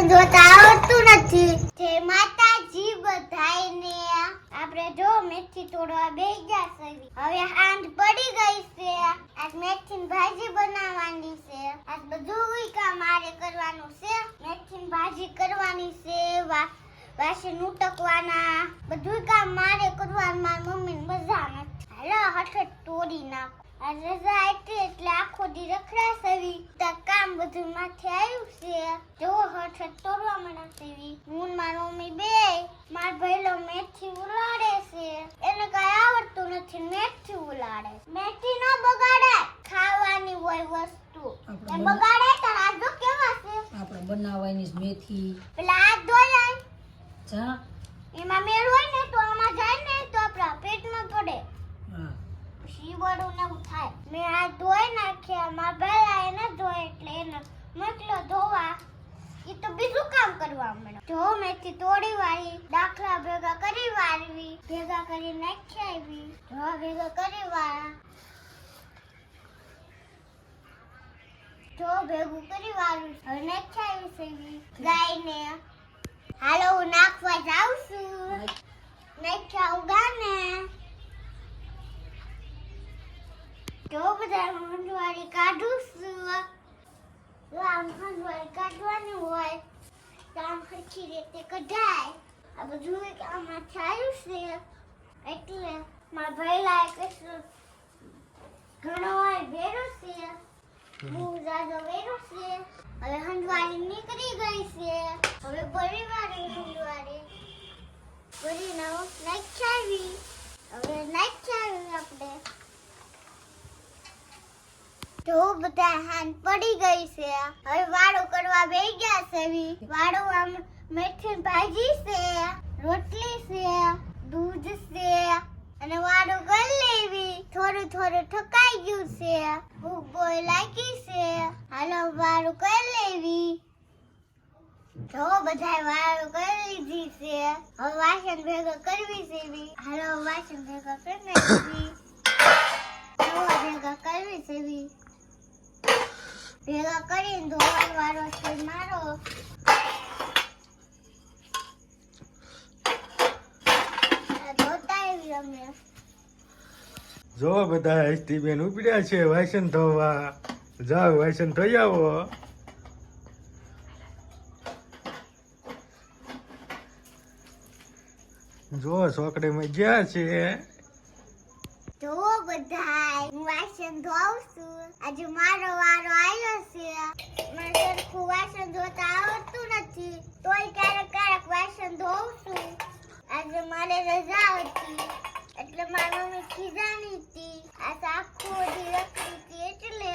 વાસણ ધોતા આવડતું નથી. જય માતાજી બધાયને. આપણે જો મેથી તોડવા બેસી ગયા હવે આંધ પડી ગઈ છે. આજ મેથી ભાજી બનાવવાની છે. આજ બધું કામ મારે કરવાનું છે. મેથી ભાજી કરવાની છે વાસણ ઉટકવાના. બધું કામ મારે કરવાનું. મારી મમ્મીને મજા નથી. હાલો હઠ તોડી નાખ. રજા એટલે એટલે આખો દી રખડા સવી તો બધું માથે આવ્યું છે. જો હઠ તોડવા સેવી હું મારો મારી મમ્મી બે માર ભઈલો મેથી ઉલાડે છે. એને કઈ આવડતું નથી મેથી ઉલાડે મેથી ન બગાડે ખાવાની હોય વસ્તુ. એ બગાડે તો રાજુ કેવા છે? આપણે બનાવવાની મેથી. પેલા હાથ ધોઈ જા. એમાં મેળ હોય ને તો આમાં જાય ને તો આપણા પેટમાં પડે. હા. શીવડું ને થાય. મેં હાથ ધોઈ નાખ્યા માં પહેલા એને ધોય એટલે એને મોકલો ધોવા. એ તો બીજું કામ કરવા મળે. જો મેથી તોડી વાળી, દાખલા ભેગા કરી વાળવી, ભેગા કરી નાખી આવી જો ભેગા કરી વાળા. જો ભેગું કરી વાળું હવે નાખી આવી સેવી ગાયને. હાલો, હું નાખવા જાઉં છું. નાખ્યા ઉગાને. જો બધા હંડવાળી કાઢું છું. જો આમ હંડવાળી કાઢવાની હોય તો આમ હરખી રીતે કઢાય આ બધું એક આમાં થયું છે એટલે મારા ભૈલા કશું ઘણો હોય ભેરો છે બહુ જાજો વેરો છે હવે હંજવારી નીકળી ગઈ છે હવે પરિવારે હંડવાળી કરી નાઈટ નાખાવી હવે નાખાવી આપણે. તો બધા હાન પડી ગઈ છે હવે વાળો કરવા બેસી ગયા છે વી. વાળો આમ મેથી ભાજી છે રોટલી છે દૂધ છે અને વાળો કરી લેવી થોડું થોડું ઠકાઈ ગયું છે ભૂખ બોય લાગી છે હાલો વાળું કરી લેવી જો બધા વાળો કરી લીધી છે હવે વાસણ ભેગા કરવી છે વી. હાલો વાસણ ભેગા કરી નાખવી હવે ભેગા કરવી છે વી. ભેગા કરીને વારો છે મારો. જો બધા હસ્તી બેન ઉપડ્યા છે વાસણ ધોવા. જાઓ, વાસણ થઈ આવો. જો ચોકડીમાં ગયા છે. જો બધાય, હું વાસણ ધોઉં છું આજે મારો વારો આવ્યો છે. મને સરખું વાસણ ધોતા આવડતું નથી. તોય ક્યારેક ક્યારેક વાસણ ધોઉં છું આજે મારે રજા હતી, એટલે મારી મમ્મી ખીજાની હતી આ આખો દી રખડી હતી એટલે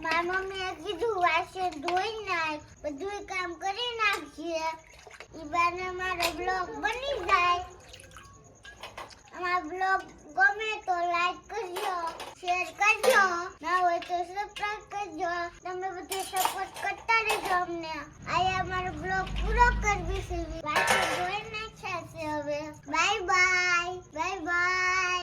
મારી મમ્મીએ કીધું, વાસણ ધોઈ નાખ. બધું કામ કરી નાખજે. ઈબાને મારો બ્લોગ બની જાય. અમારો બ્લોગ ગમે તો લાઈક કરજો શેર કરજો. ના હોય તો સબસ્ક્રાઇબ કરજો. તમે બધે સપોર્ટ કરતા રહેજો અમને. આયા અમારો બ્લોગ પૂરો કરવી છે. બાકી જોઈ નાખ્યા હવે. Bye bye bye bye